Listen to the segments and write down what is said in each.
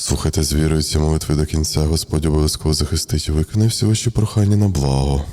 Слухайте з вірою ці молитви до кінця, Господь обов'язково захистить і виконає всі ваші прохання на благо.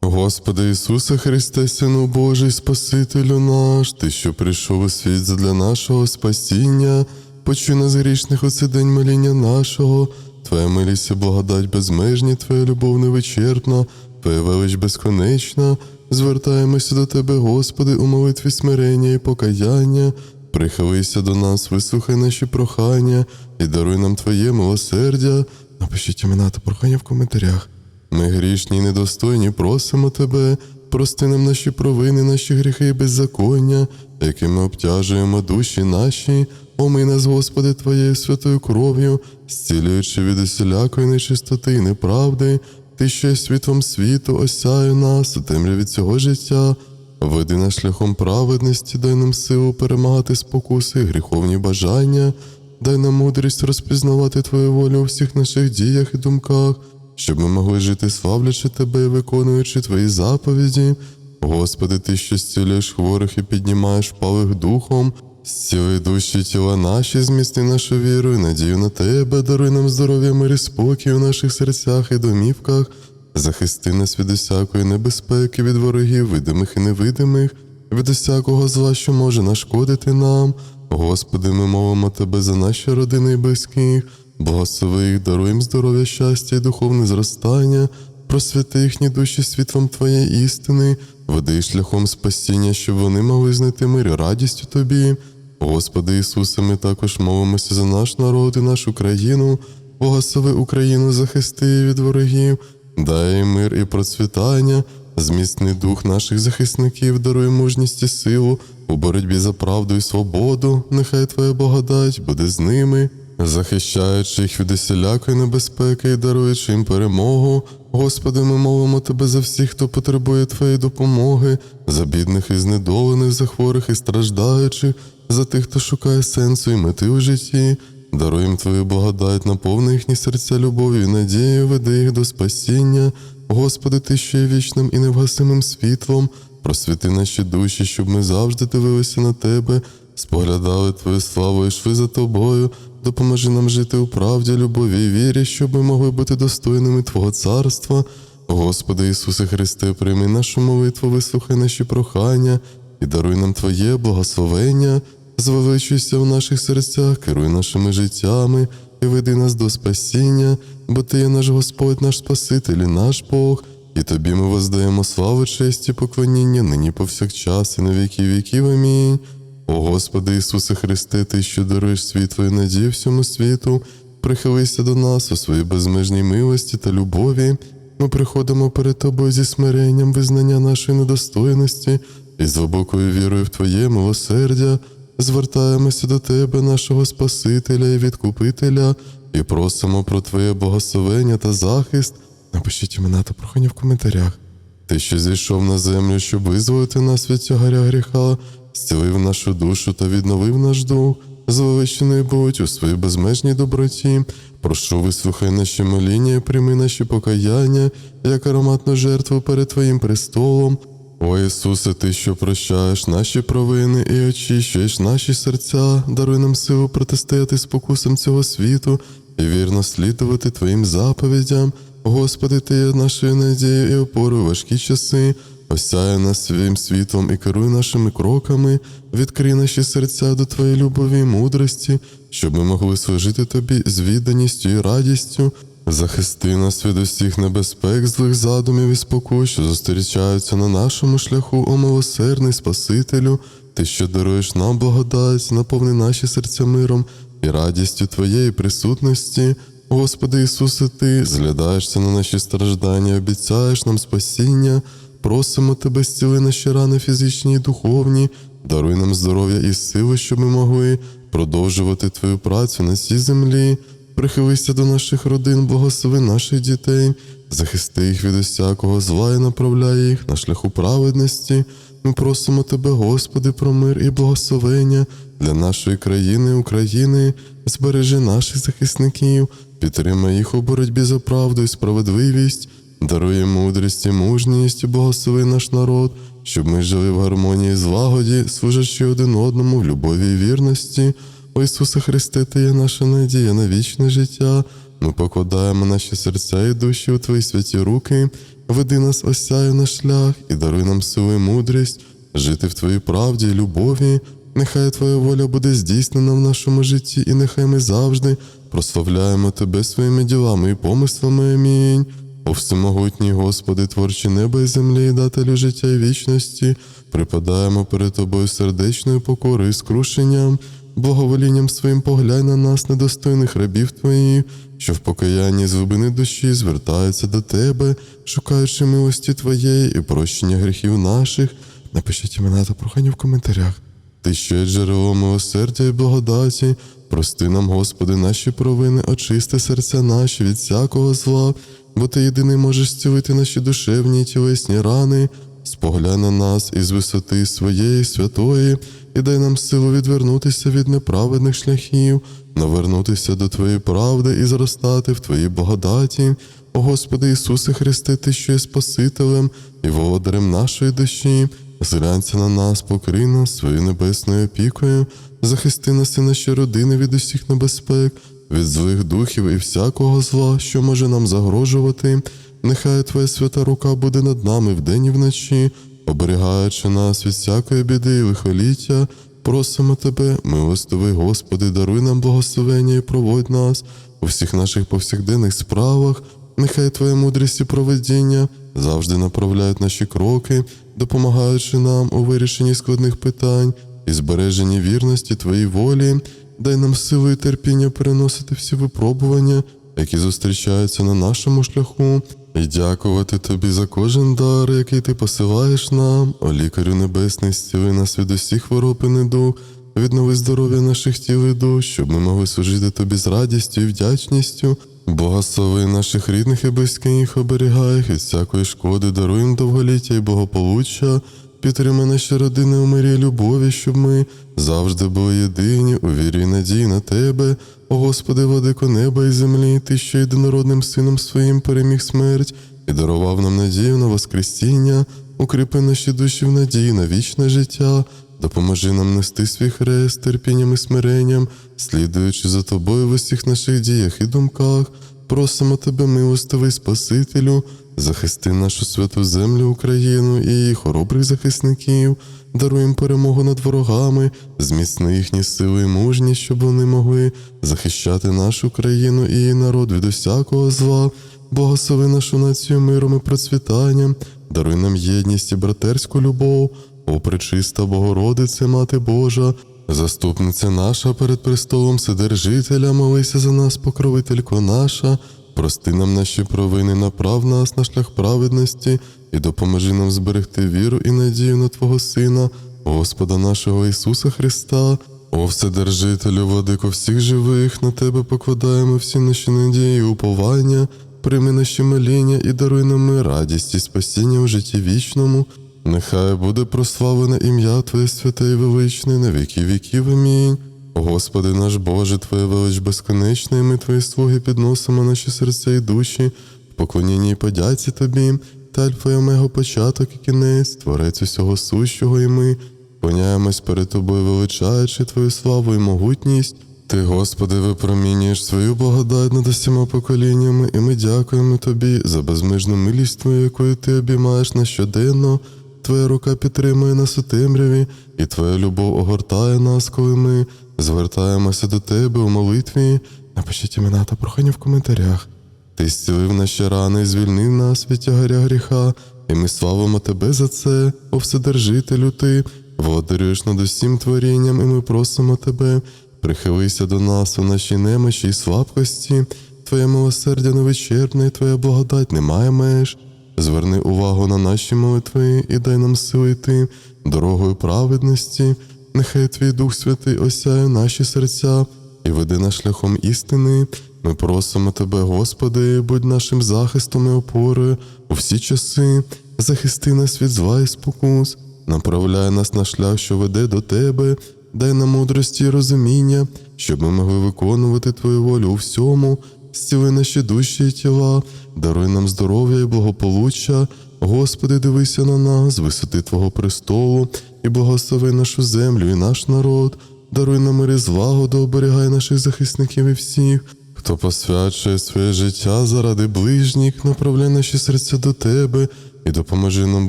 Господи Ісусе Христе, Сину Божий, Спасителю наш, Ти, що прийшов у світ для нашого спасіння, почуй нас грішних у цей день моління нашого, Твоя милість і благодать безмежні, Твоя любов невичерпна, Твоя велич безконечна. Звертаємося до Тебе, Господи, у молитві смирення і покаяння. Прихилися до нас, вислухай наші прохання і даруй нам Твоє милосердя. Напишіть імена та прохання в коментарях. Ми грішні й недостойні, просимо Тебе, прости нам наші провини, наші гріхи і беззаконня, якими обтяжуємо душі наші, омий нас, Господи, Твоєю святою кров'ю, зцілюючи від усілякої нечистоти і неправди, Ти, є світлом світу, осяє нас у темряві цього життя. Веди нас шляхом праведності, дай нам силу перемагати спокуси, гріховні бажання, дай нам мудрість розпізнавати Твою волю у всіх наших діях і думках, щоб ми могли жити, славлячи Тебе і виконуючи Твої заповіді. Господи, Ти, що зцілюєш хворих і піднімаєш впалих духом, зціли душі тіла наші, змісти нашу віру і надію на Тебе, даруй нам здоров'я, мир і спокій у наших серцях і домівках. Захисти нас від усякої небезпеки, від ворогів, видимих і невидимих, від усякого зла, що може нашкодити нам. Господи, ми молимо Тебе за наші родини і близьких, благослови їх, даруй їм здоров'я, щастя і духовне зростання, просвяти їхні душі світлом Твоєї істини, веди шляхом спасіння, щоб вони могли знайти мир і радість у Тобі. Господи Ісусе, ми також молимося за наш народ і нашу країну, благослови Україну, захисти її від ворогів. Дай мир і процвітання, зміцни дух наших захисників, даруй мужність і силу у боротьбі за правду і свободу. Нехай Твоя благодать буде з ними, захищаючи їх від усілякої небезпеки і даруючи їм перемогу. Господи, ми молимо Тебе за всіх, хто потребує Твоєї допомоги, за бідних і знедолених, за хворих і страждаючих, за тих, хто шукає сенсу і мети у житті. Даруй їм Твою благодать, наповни їхні серця любов'ю і надією, веди їх до спасіння. Господи, Ти, що є вічним і невгасимим світлом, просвіти наші душі, щоб ми завжди дивилися на Тебе, споглядали Твою славу і йшли за Тобою. Допоможи нам жити у правді, любові і вірі, щоб ми могли бути достойними Твого царства. Господи Ісусе Христе, прийми нашу молитву, вислухай наші прохання і даруй нам Твоє благословення. Звеличуйся в наших серцях, керуй нашими життями і веди нас до спасіння, бо Ти є наш Господь, наш Спаситель і наш Бог, і Тобі ми воздаємо славу, честь і поклоніння нині повсякчас і на віки віків. Амінь. О Господи Ісусе Христе, Ти, що даруєш світло і всьому світу, прихилися до нас у своїй безмежній милості та любові. Ми приходимо перед Тобою зі смиренням визнання нашої недостойності і з глибокою вірою в Твоє милосердя звертаємося до Тебе, нашого Спасителя і Відкупителя, і просимо про Твоє благословення та захист. Напишіть імена та прохання в коментарях. Ти, що зійшов на землю, щоб визволити нас від тягаря гріха, зцілив нашу душу та відновив наш дух, звеличений будь у своїй безмежній доброті. Прошу, вислухай наші моління прийми наші покаяння, як ароматну жертву перед Твоїм престолом. О Ісусе, Ти, що прощаєш наші провини і очищуєш наші серця, даруй нам силу протистояти спокусам цього світу і вірно слідувати Твоїм заповідям. Господи, Ти є нашою надією і опорою в важкі часи. Осяє нас своїм світлом і керуй нашими кроками, відкрий наші серця до Твоєї любові і мудрості, щоб ми могли служити Тобі з відданістю і радістю. Захисти нас від усіх небезпек, злих задумів і спокус, що зустрічаються на нашому шляху, о милосердний Спасителю, Ти, що даруєш нам благодать, наповни наші серця миром і радістю Твоєї присутності. Господи Ісусе, Ти зглядаєшся на наші страждання, обіцяєш нам спасіння, просимо Тебе, зціли наші рани фізичні і духовні, даруй нам здоров'я і сили, щоб ми могли продовжувати Твою працю на цій землі. Прихилися до наших родин, благослови наших дітей, захисти їх від усякого зла і направляй їх на шляху праведності. Ми просимо Тебе, Господи, про мир і благословення для нашої країни, України, збережи наших захисників, підтримай їх у боротьбі за правду і справедливість, дарує мудрість і мужність, і благослови наш народ, щоб ми жили в гармонії і злагоді, служачи один одному в любові і вірності. О Ісусе Христе, Ти є наша надія на вічне життя. Ми покладаємо наші серця і душі у Твої святі руки, веди нас осяю на шлях і даруй нам силу і мудрість, жити в Твоїй правді і любові. Нехай Твоя воля буде здійснена в нашому житті, і нехай ми завжди прославляємо Тебе своїми ділами і помислами. Амінь. О всемогутній Господи, творчі неба і землі, і дателю життя і вічності, припадаємо перед Тобою сердечною покорою і скрушенням, благоволінням своїм поглянь на нас, недостойних рабів Твоїх, що в покаянні з глибини душі звертаються до Тебе, шукаючи милості Твоєї і прощення гріхів наших. Напишіть імена та прохання в коментарях. Ти є джерело милосердя і благодаті, прости нам, Господи, наші провини, очисти серця наші від всякого зла, бо Ти єдиний можеш зцілити наші душевні і тілесні рани, споглянь на нас із висоти своєї святої, і дай нам силу відвернутися від неправедних шляхів, навернутися до Твоєї правди і зростати в Твоїй благодаті. О Господи Ісусе Христе, Ти, що є Спасителем і володарем нашої душі. Зглянься на нас, покрий нас своєю небесною опікою, захисти нас і наші родини від усіх небезпек, від злих духів і всякого зла, що може нам загрожувати. Нехай Твоя свята рука буде над нами вдень і вночі, оберігаючи нас від всякої біди і лихоліття. Просимо Тебе, милостивий Господи, даруй нам благословення і проводь нас у всіх наших повсякденних справах. Нехай Твоя мудрість і проведіння завжди направляють наші кроки, допомагаючи нам у вирішенні складних питань і збереженні вірності Твоїй волі. Дай нам силу і терпіння переносити всі випробування, які зустрічаються на нашому шляху, і дякувати Тобі за кожен дар, який ти посилаєш нам, о лікарю небесний, зціли нас від усіх хвороб і недуг, віднови здоров'я наших тіл і душ, щоб ми могли служити тобі з радістю і вдячністю. Благослови наших рідних і близьких, оберігай. Їх від всякої шкоди, даруй їм довголіття і благополуччя, підтримай наші родини у мирі і любові, щоб ми завжди були єдині у вірі і надії на тебе, о Господи, владико неба і землі, Ти, що єдинородним сином своїм переміг смерть і дарував нам надію на Воскресіння, укріпи наші душі в надії на вічне життя. Допоможи нам нести свій хрест терпінням і смиренням, слідуючи за тобою в усіх наших діях і думках, просимо тебе, милостивий Спасителю, захисти нашу святу землю Україну і її хоробрих захисників, даруй їм перемогу над ворогами, зміцни їхні сили і мужність, щоб вони могли захищати нашу країну і її народ від усякого зла, благослови нашу націю миром і процвітанням, даруй нам єдність і братерську любов. О, пречиста Богородице, Мати Божа, заступниця наша перед престолом Вседержителя, молися за нас, покровителько наша, прости нам наші провини, направ нас на шлях праведності і допоможи нам зберегти віру і надію на Твого Сина, Господа нашого Ісуса Христа. О, Вседержителю, владико всіх живих, на Тебе покладаємо всі наші надії і уповання, прийми наші моління і даруй нам радість і спасіння у житті вічному. Нехай буде прославлене ім'я Твоє святе і величне на віки віків. Амінь. Господи наш Боже, Твоя велич безконечна, і ми Твої слуги підносимо наші серця і душі, в поклонінні і подяці Тобі, та Альфа і Омега початок і кінець, Творець усього сущого, і ми поняємось перед Тобою, величаючи Твою славу і могутність. Ти, Господи, випромінюєш свою благодать над усіма поколіннями, і ми дякуємо Тобі за безмежну милість Твою, якою Ти обіймаєш нас щоденно. Твоя рука підтримує нас у темряві, і Твоя любов огортає нас, коли ми звертаємося до Тебе у молитві. Напишіть імена та прохання в коментарях. Ти зцілив наші рани і звільнив нас від тягаря гріха, і ми славимо Тебе за це, о Вседержителю Ти, володарюєш над усім творінням, і ми просимо Тебе, прихилися до нас у нашій немочі і слабкості, Твоє милосердя невичерпне, і Твоя благодать немає меж. Зверни увагу на наші молитви і дай нам сили йти дорогою праведності. Нехай Твій Дух Святий осяє наші серця і веди нас шляхом істини. Ми просимо Тебе, Господи, будь нашим захистом і опорою у всі часи, захисти нас від зла і спокус, направляй нас на шлях, що веде до Тебе, дай нам мудрості і розуміння, щоб ми могли виконувати Твою волю у всьому, зціли наші душі і тіла, даруй нам здоров'я і благополуччя. Господи, дивися на нас висоти Твого престолу і благослови нашу землю і наш народ. даруй нам мир і злагоду, оберігай наших захисників і всіх, хто посвячує своє життя заради ближніх, направляй наші серця до тебе і допоможи нам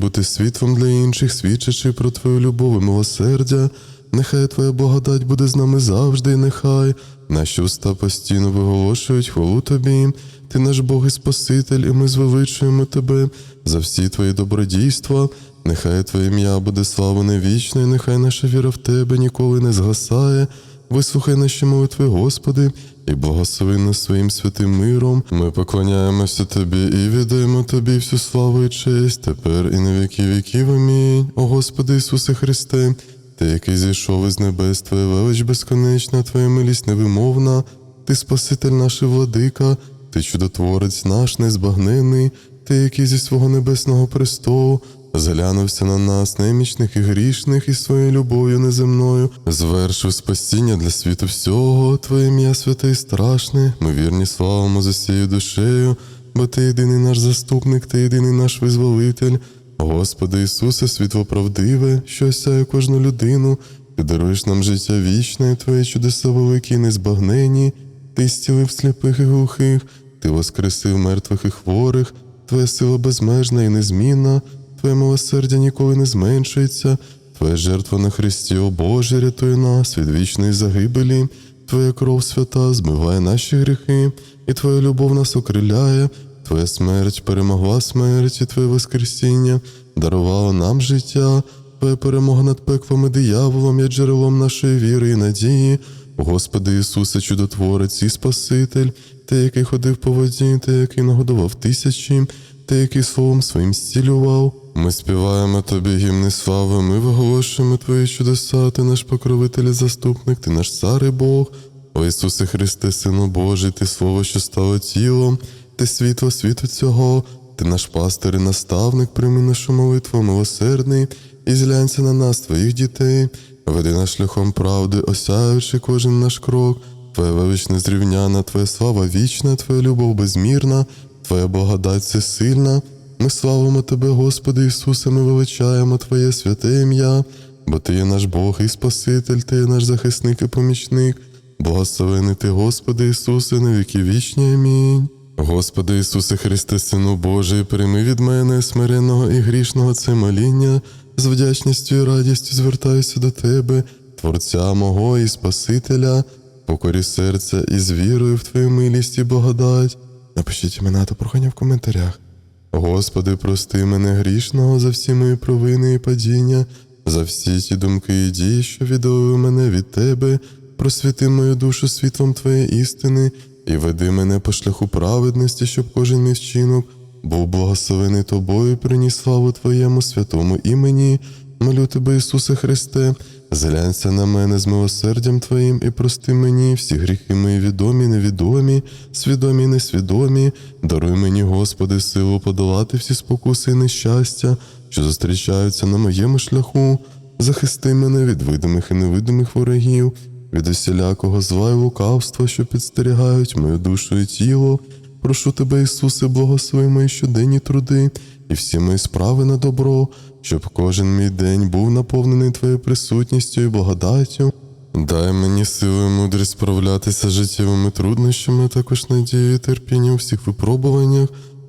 бути світлом для інших, свідчачи про Твою любов і милосердя. Нехай Твоя благодать буде з нами завжди, і нехай наші уста постійно виголошують хвалу Тобі. Ти наш Бог і Спаситель, і ми звеличуємо Тебе за всі Твої добродійства. Нехай Твоє ім'я буде славене вічно, і нехай наша віра в Тебе ніколи не згасає. Вислухай наші молитви, Господи, і благослови нас своїм святим миром. Ми поклоняємося Тобі і віддаємо Тобі всю славу і честь, тепер і на віки віків. Амінь. О Господи Ісусе Христе, Ти, який зійшов із небес, Твоя велич безконечна, Твоя милість невимовна, Ти Спаситель наш і владика, Ти чудотворець наш незбагнений, Ти, який зі свого небесного престолу зглянувся на нас, немічних і грішних, і своєю любов'ю неземною, звершив спасіння для світу всього, Твоє ім'я святе і страшне, ми вірні славимо за всією душею, бо Ти єдиний наш заступник, Ти єдиний наш визволитель. Господи Ісусе, світло правдиве, що осяє кожну людину, Ти даруєш нам життя вічне, Твої чудеса великі і незбагнені, Ти зцілив сліпих і глухих, Ти воскресив мертвих і хворих, Твоя сила безмежна і незмінна, Твоє милосердя ніколи не зменшується, Твоя жертва на Христі, о Боже, рятує нас від вічної загибелі, Твоя кров свята змиває наші гріхи, і Твоя любов нас окриляє, Твоя смерть перемогла смерть, і Твоє Воскресіння дарувало нам життя, Твоя перемога над пеклом і дияволом є джерелом нашої віри і надії. Господи Ісусе, чудотворець і Спаситель, Ти, який ходив по воді, Ти, який нагодував тисячі, Ти, який словом своїм зцілював. Ми співаємо Тобі гімни слави, ми виголошуємо Твої чудеса, Ти наш покровитель і заступник, Ти наш цар і Бог. О Ісусе Христе, Сину Божий, Ти Слово, що стало тілом, Ти світло світу цього, Ти наш пастир і наставник, прийми нашу молитву, милосердний, і зглянься на нас, Твоїх дітей, веди нас шляхом правди, осяючи кожен наш крок. Твоя велич незрівняна, Твоя слава вічна, Твоя любов безмірна, Твоя благодать всесильна. Ми славимо Тебе, Господи Ісусе, ми величаємо Твоє святе ім'я, бо Ти є наш Бог і Спаситель, Ти є наш захисник і помічник. Благословений Ти, Господи Ісусе, на віки вічні. Амінь. Господи Ісусе Христе, Сину Божий, прийми від мене смиренного і грішного це моління, з вдячністю і радістю звертаюся до Тебе, Творця мого і Спасителя, покорі серця і з вірою в Твою милість і благодать. Напишіть імена та прохання в коментарях. Господи, прости мене грішного за всі мої провини і падіння, за всі ті думки і дії, що віддалили мене від Тебе, просвіти мою душу світлом Твоєї істини і веди мене по шляху праведності, щоб кожен мій вчинок був благословений Тобою, приніс славу Твоєму святому імені. Молю Тебе, Ісусе Христе, зглянься на мене з милосердям Твоїм і прости мені всі гріхи мої відомі, невідомі, свідомі, несвідомі. Даруй мені, Господи, силу подолати всі спокуси і нещастя, що зустрічаються на моєму шляху. Захисти мене від видимих і невидимих ворогів, від усілякого зла і лукавства, що підстерігають мою душу і тіло. Прошу тебе, Ісусе, благослови мої щоденні труди і всі мої справи на добро, щоб кожен мій день був наповнений Твоєю присутністю і благодаттю. Дай мені силу і мудрість справлятися з життєвими труднощами, а також надію і терпіння у всіх випробуваннях.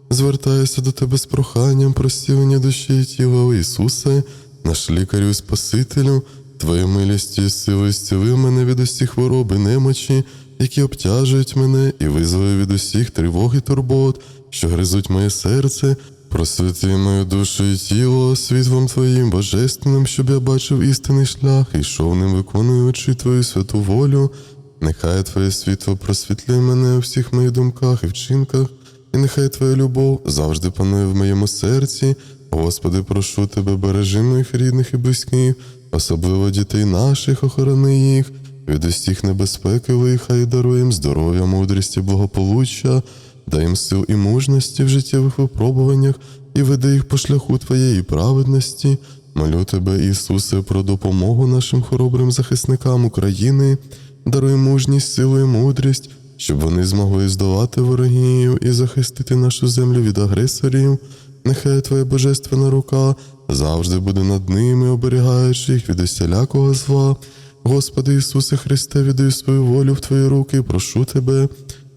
Звертаюся до Тебе з проханням про зцілення душі і тіла Ісусе, наш лікарю і Спасителю, Твоєю милістю і силою зціли мене від усіх хвороб і немочі, які обтяжують мене, і визволи від усіх тривог і турбот, що гризуть моє серце. Просвіти мою душу і тіло світлом Твоїм божественним, щоб я бачив істинний шлях і йшов ним, виконуючи Твою святу волю. Нехай Твоє світло просвітлює мене у всіх моїх думках і вчинках, і нехай Твоя любов завжди панує в моєму серці. Господи, прошу Тебе, бережи моїх рідних і близьких, особливо дітей наших, охорони їх, від усіх небезпек і лиха і даруй здоров'я, мудрість і благополуччя, дай їм сил і мужності в життєвих випробуваннях і веди їх по шляху Твоєї праведності. Молю Тебе, Ісусе, про допомогу нашим хоробрим захисникам України, даруй мужність, силу і мудрість, щоб вони змогли здолати ворогів і захистити нашу землю від агресорів. Нехай Твоя божественна рука завжди буде над ними, оберігаючи їх від усілякого зла. Господи Ісусе Христе, віддаю свою волю в Твої руки прошу Тебе,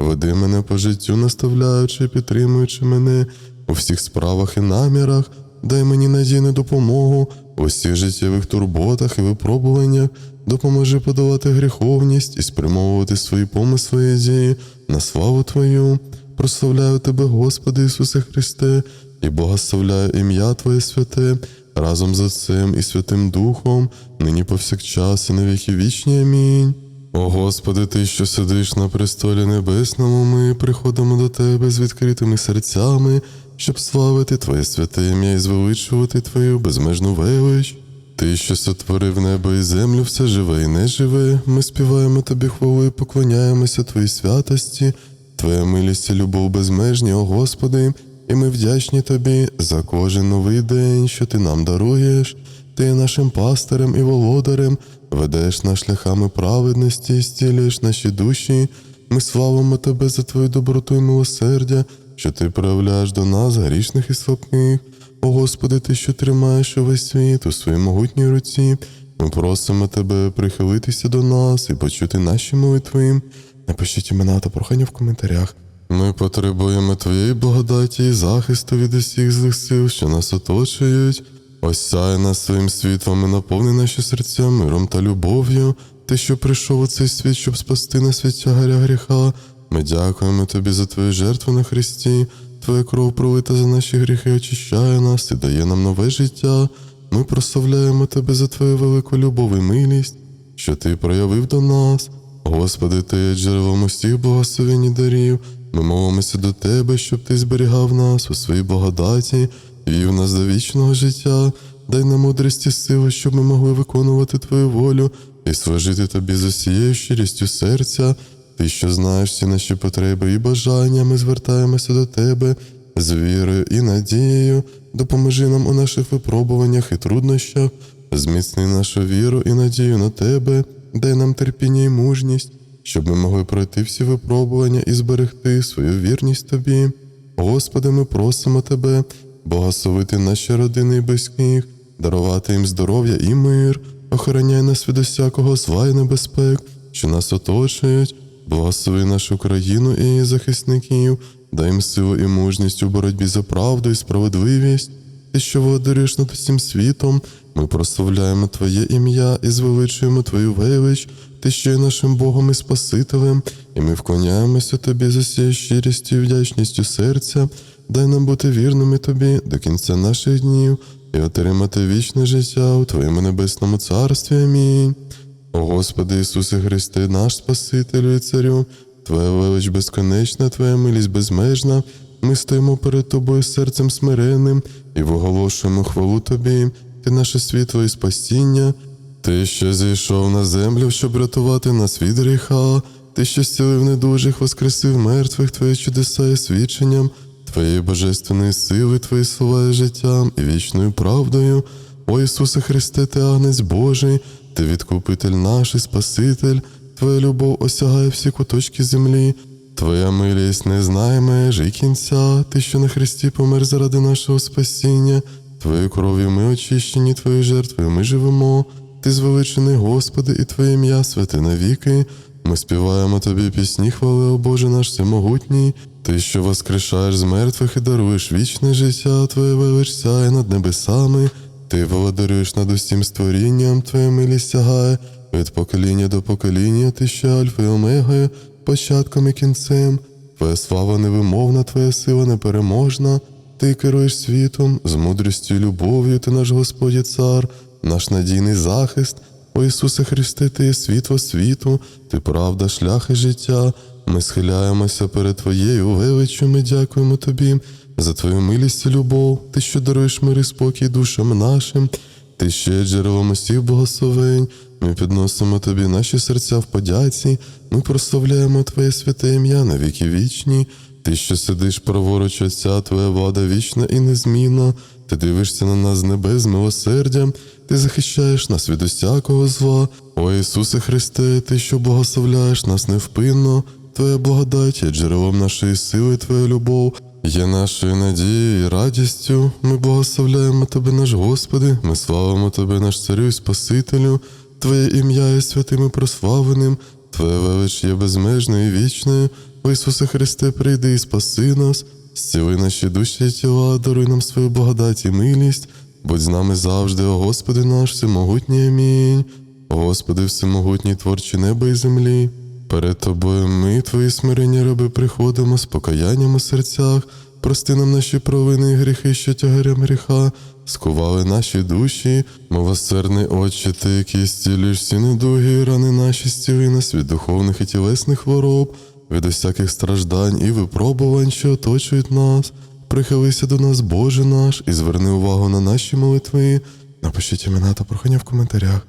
веди мене по життю, наставляючи, підтримуючи мене у всіх справах і намірах, дай мені надійну допомогу у всіх життєвих турботах і випробуваннях, допоможи подолати гріховність і спрямовувати свої помисли і дії на славу Твою. Прославляю Тебе, Господи Ісусе Христе, і благословляю ім'я Твоє святе, разом з Отцем і Святим Духом, нині повсякчас і на віки вічні. Амінь. О Господи, Ти, що сидиш на престолі небесному, ми приходимо до Тебе з відкритими серцями, щоб славити Твоє святе ім'я і звеличувати Твою безмежну велич. Ти, що сотворив небо і землю, все живе і неживе, ми співаємо Тобі хвалу і поклоняємося Твоїй святості, Твоя милість і любов безмежні, о Господи, і ми вдячні Тобі за кожен новий день, що Ти нам даруєш. Ти є нашим пастирем і володарем, ведеш нас шляхами праведності, стілюєш наші душі. Ми славимо Тебе за Твою доброту і милосердя, що Ти проявляєш до нас грішних і слабких. О Господи, Ти, що тримаєш увесь світ у своїй могутній руці, ми просимо Тебе прихилитися до нас і почути наші молитви. Напишіть імена та прохання в коментарях. Ми потребуємо Твоєї благодаті і захисту від усіх злих сил, що нас оточують. Осяй нас своїм світлом і наповни наші серця миром та любов'ю. Ти, що прийшов у цей світ, щоб спасти нас від тягаря гріха. Ми дякуємо Тобі за Твою жертву на Христі. Твоя кров пролита за наші гріхи очищає нас і дає нам нове життя. Ми прославляємо Тебе за Твою велику любов і милість, що Ти проявив до нас. Господи, Ти є джерелом усіх благословень і дарів. Ми молимося до Тебе, щоб Ти зберігав нас у своїй благодаті, вів нас до вічного життя. Дай нам мудрість і сили, щоб ми могли виконувати Твою волю і служити Тобі з усією щирістю серця. Ти, що знаєш всі наші потреби і бажання, ми звертаємося до Тебе з вірою і надією. Допоможи нам у наших випробуваннях і труднощах, зміцни нашу віру і надію на Тебе, дай нам терпіння і мужність, щоб ми могли пройти всі випробування і зберегти свою вірність Тобі. Господи, ми просимо Тебе, благословити наші родини і близьких, дарувати їм здоров'я і мир, охороняй нас від усякого зла і небезпек, що нас оточують, благослови нашу країну і її захисників, дай їм силу і мужність у боротьбі за правду і справедливість. Ти, що володариш над усім світом, ми прославляємо Твоє ім'я і звеличуємо Твою велич, Ти, що є нашим Богом і Спасителем, і ми вклоняємося Тобі за всією щирістю і вдячністю серця. Дай нам бути вірними Тобі до кінця наших днів і отримати вічне життя у Твоєму небесному царстві. Амінь. О Господи Ісусе Христе, наш Спасителю і Царю, Твоя велич безконечна, Твоя милість безмежна. Ми стоїмо перед Тобою серцем смиренним і виголошуємо хвалу Тобі, Ти наше світло і спасіння. Ти, що зійшов на землю, щоб рятувати нас від гріха, ти, що зцілив недужих, воскресив мертвих, Твої чудеса і свідченням, Твоєї божественної сили, Твої слова і життям і вічною правдою. О Ісусе Христе, Ти Агнець Божий, Ти відкупитель наш і Спаситель, Твоя любов осягає всі куточки землі. Твоя милість не знає межі кінця, ти, що на Христі помер заради нашого спасіння, Твоєю кров'ю ми очищені, Твоєю жертвою ми живемо. Ти звеличений, Господи, і Твоє ім'я святе навіки. Ми співаємо Тобі пісні хвали, о Боже наш всемогутній. Ти, що воскрешаєш з мертвих і даруєш вічне життя, Твоє велич сяє над небесами. Ти володарюєш над усім створінням, Твоя милість сягає від покоління до покоління, ти що Альфа і Омегою, початком і кінцем. Твоя слава невимовна, Твоя сила непереможна. Ти керуєш світом з мудрістю і любов'ю, ти наш Господь і цар, наш надійний захист. О Ісусе Христе, Ти є світло світу, Ти правда, шлях і життя. Ми схиляємося перед Твоєю величчю, ми дякуємо Тобі за Твою милість і любов, Ти, що даруєш мир і спокій душам нашим, Ти ще джерелом усіх благословень. Ми підносимо Тобі наші серця в подяці, ми прославляємо Твоє святе ім'я на віки вічні. Ти, що сидиш праворуч Отця, Твоя влада вічна і незмінна. Ти дивишся на нас з небес милосердям, ти захищаєш нас від усякого зла. О Ісусе Христе, Ти, що благословляєш нас невпинно, Твоя благодать є джерелом нашої сили, Твоя любов. Є нашою надією і радістю. Ми благословляємо Тебе, наш Господи, ми славимо Тебе, наш Царю і Спасителю. Твоє ім'я є святим і прославленим, Твоя велич є безмежною і вічною. О Ісусе Христе, прийди і спаси нас, зціли наші душі і тіла, даруй нам свою благодать і милість, будь з нами завжди, о Господи наш, всемогутній амінь. Господи, всемогутній творчі неба і землі. Перед тобою ми, твої смирення раби, приходимо з покаянням у серцях, прости нам наші провини і гріхи, що тягарям гріха, скували наші душі, милосердний Отче, ти, який зцілюєш всі недуги, рани наші зціли нас від духовних і тілесних хвороб, від усяких страждань і випробувань, що оточують нас. Прихилися до нас, Боже наш, і зверни увагу на наші молитви. Напишіть імена та прохання в коментарях.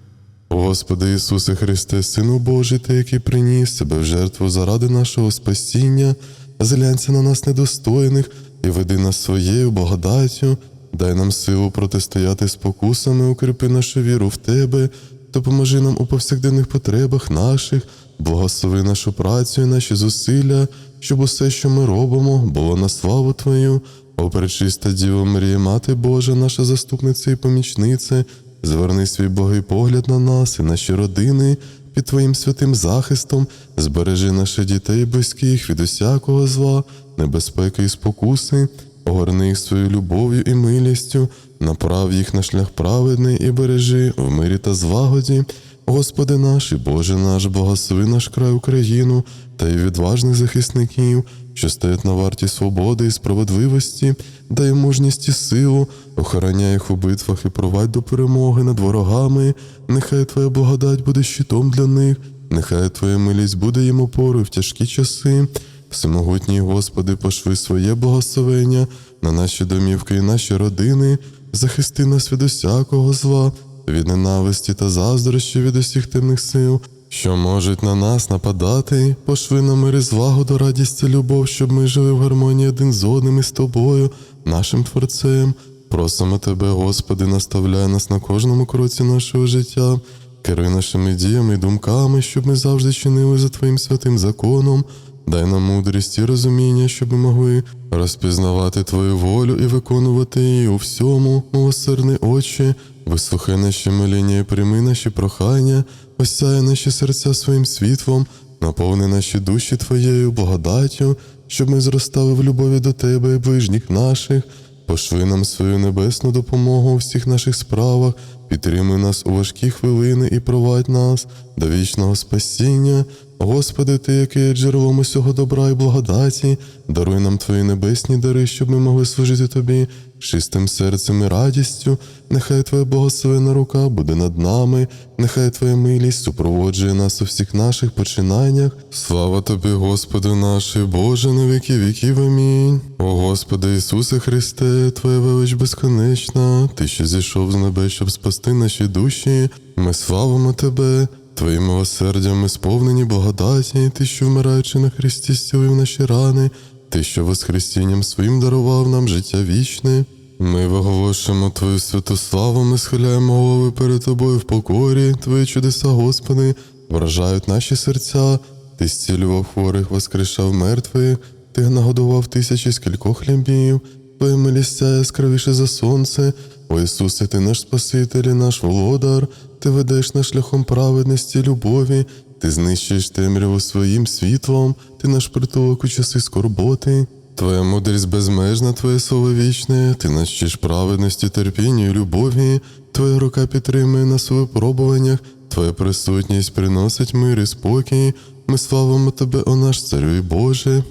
Господи Ісусе Христе, Сину Божий, Ти, який приніс себе в жертву заради нашого спасіння, зглянься на нас недостойних і веди нас своєю благодаттю, дай нам силу протистояти спокусами, укріпи нашу віру в Тебе, допоможи нам у повсякденних потребах наших, благослови нашу працю і наші зусилля, щоб усе, що ми робимо, було на славу Твою. О, пречиста Діво Марія, Мати Божа, наша заступниця і помічниця, Зверни свій Богий погляд на нас і наші родини. Під Твоїм святим захистом, збережи наших дітей близьких від усякого зла, небезпеки і спокуси, огорни їх своєю любов'ю і милістю, направ їх на шлях праведний і бережи в мирі та злагоді. Господи наш і Боже наш, благослови наш край Україну та й відважних захисників, що стоять на варті свободи і справедливості, дай мужність і силу, охороняй їх у битвах і провадь до перемоги над ворогами. Нехай Твоя благодать буде щитом для них, нехай Твоя милість буде їм опорою в тяжкі часи. Всемогутній Господи, пошви своє благословення на наші домівки і наші родини, захисти нас від усякого зла, від ненависті та заздрощі від усіх темних сил, що можуть на нас нападати, пошви на мир і злагоду, радість та любов, щоб ми жили в гармонії один з одним і з тобою, нашим Творцем. Просимо Тебе, Господи, наставляй нас на кожному кроці нашого життя, керуй нашими діями і думками, щоб ми завжди чинили за Твоїм святим законом. Дай нам мудрість і розуміння, щоб ми могли розпізнавати Твою волю і виконувати її у всьому, милосердний Отче, вислухай наші моління і прийми наші прохання, осяє наші серця своїм світлом, наповни наші душі Твоєю благодаттю, щоб ми зростали в любові до Тебе і ближніх наших. Пошли нам свою небесну допомогу у всіх наших справах, підтримуй нас у важкі хвилини і провадь нас до вічного спасіння. Господи, Ти, який джерелом усього добра і благодаті, даруй нам Твої небесні дари, щоб ми могли служити Тобі чистим серцем і радістю. Нехай Твоя благословена рука буде над нами, нехай Твоя милість супроводжує нас у всіх наших починаннях. Слава Тобі, Господи наш, Боже, на віки віків. Амінь. О Господи Ісусе Христе, Твоя велич безконечна, Ти, що зійшов з небес, щоб спасти наші душі, ми славимо Тебе. Твоїм милосердям ми сповнені благодаті, ти, що вмираючи на Христі, зцілив наші рани, ти, що воскресінням своїм дарував нам життя вічне. Ми виголошуємо Твою святу славу, ми схиляємо голови перед Тобою в покорі, Твої чудеса, Господи, вражають наші серця, Ти зцілював хворих, воскрешав мертвих, Ти нагодував тисячі скількох хлібів, Твоє милістя яскравіше за сонце. О Ісусе, Ти наш Спаситель і наш володар, Ти ведеш нас шляхом праведності, любові, Ти знищуєш темряву своїм світлом, Ти наш притулок у часи скорботи. Твоя мудрість безмежна, Твоє слово вічне, Ти нас вчиш праведності, терпінню і любові, Твоя рука підтримує нас у випробуваннях, Твоя присутність приносить мир і спокій. Ми славимо Тебе, о наш царю і Боже.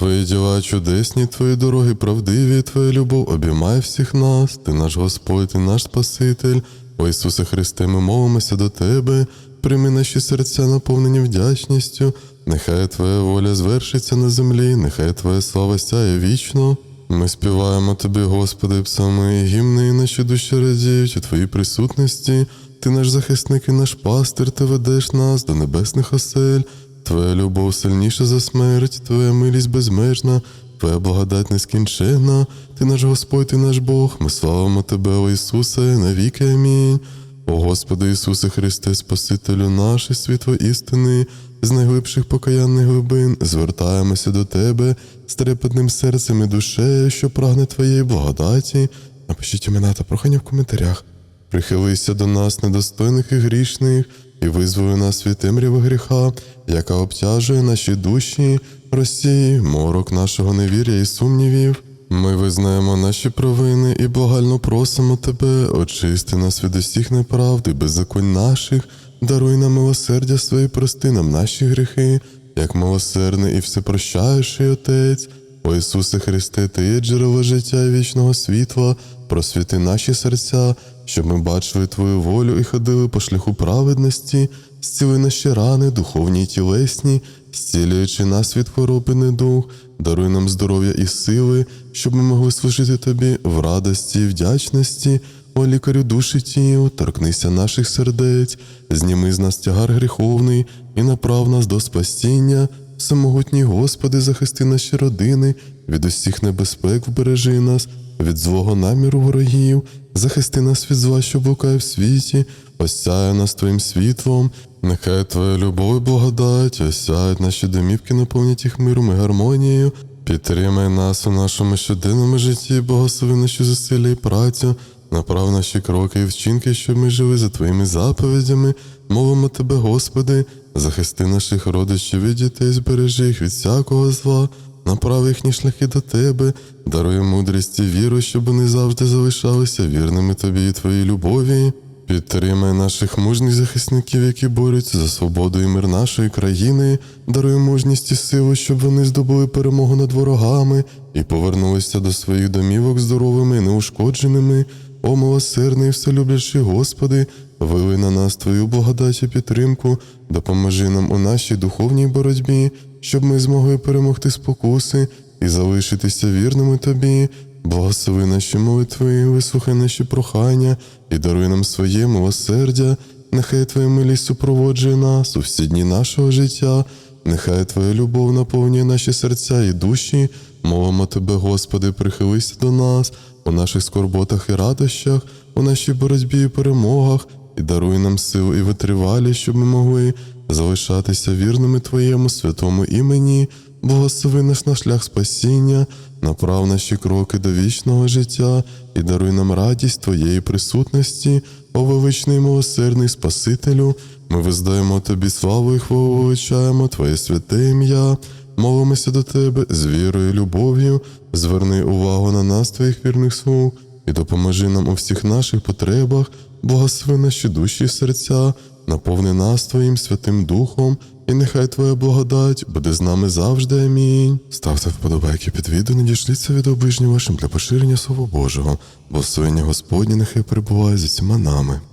Твої діла чудесні, твої дороги правдиві, твоя любов обіймає всіх нас, ти наш Господь, ти наш Спаситель. О Ісусе Христе, ми молимося до Тебе, прийми наші серця, наповнені вдячністю. Нехай Твоя воля звершиться на землі, нехай Твоя слава сяє вічно. Ми співаємо Тобі, Господи, псалми і гімни, і наші душі радіють у Твоїй присутності. Ти наш захисник і наш пастир, ти ведеш нас до небесних осель. Твоя любов сильніша за смерть, Твоя милість безмежна, Твоя благодать нескінченна, Ти наш Господь, Ти наш Бог, ми славимо Тебе, о Ісусе, навіки амінь. О Господи Ісусе Христе, Спасителю наш світло істини, з найглибших покаянних глибин звертаємося до Тебе з трепетним серцем і душею, що прагне Твоєї благодаті. Напишіть імена та прохання в коментарях. Прихилися до нас, недостойних і грішних, і визволи нас від темряви гріха, яка обтяжує наші душі, розсій, морок нашого невір'я і сумнівів. Ми визнаємо наші провини і благально просимо тебе, очисти нас від усіх неправд і беззаконь наших, даруй нам милосердя своє, прости нам наші гріхи, як милосердний і всепрощаючий Отець. О Ісусе Христе, Ти є джерело життя і вічного світла, просвіти наші серця, щоб ми бачили Твою волю і ходили по шляху праведності, зціли наші рани, духовні й тілесні, зцілюючи нас від хвороби недух, даруй нам здоров'я і сили, щоб ми могли служити Тобі в радості і вдячності. О лікарю душі тіл, торкнися наших сердець, зніми з нас тягар гріховний і направ нас до спасіння. Всемогутній Господи, захисти наші родини, від усіх небезпек вбережи нас, від злого наміру ворогів, захисти нас від зла, що блукає в світі, осяє нас Твоїм світлом, нехай Твоя любов і благодать осяють наші домівки, наповнять їх миром і гармонією. Підтримай нас у нашому щоденному житті, благослови наші зусилля і працю, направ наші кроки і вчинки, щоб ми жили за Твоїми заповідями. Мовимо Тебе, Господи, захисти наших родичів і дітей, збережи їх від всякого зла, направ їхні шляхи до Тебе, даруй мудрість і віру, щоб вони завжди залишалися вірними Тобі і Твоїй любові. Підтримай наших мужніх захисників, які борються за свободу і мир нашої країни, даруй мужність і силу, щоб вони здобули перемогу над ворогами і повернулися до своїх домівок здоровими і неушкодженими. О, милосердний, і вселюблячий Господи, вили на нас Твою благодать і підтримку, допоможи нам у нашій духовній боротьбі, щоб ми змогли перемогти спокуси і залишитися вірними Тобі. Благослови наші молитви, вислухай наші прохання і даруй нам своє милосердя. Нехай Твоя милість супроводжує нас у всі дні нашого життя. Нехай Твоя любов наповнює наші серця і душі. Молимо Тебе, Господи, прихилися до нас у наших скорботах і радощах, у нашій боротьбі і перемогах, і даруй нам силу і витривалість, щоб ми могли залишатися вірними Твоєму святому імені. Благослови нас на шлях спасіння, направ наші кроки до вічного життя і даруй нам радість Твоєї присутності, о величний милосердний Спасителю. Ми виздаємо Тобі славу і хвалу, величаємо Твоє святе ім'я. Молимося до Тебе з вірою і любов'ю, зверни увагу на нас, Твоїх вірних слуг, і допоможи нам у всіх наших потребах, благослови наші душі і серця, наповни нас Твоїм Святим Духом, і нехай Твоя благодать буде з нами завжди. Амінь. Ставте вподобайки під відео, не дішліться від обижні вашим для поширення Слова Божого, бо Господнє нехай перебуває з усіма нами.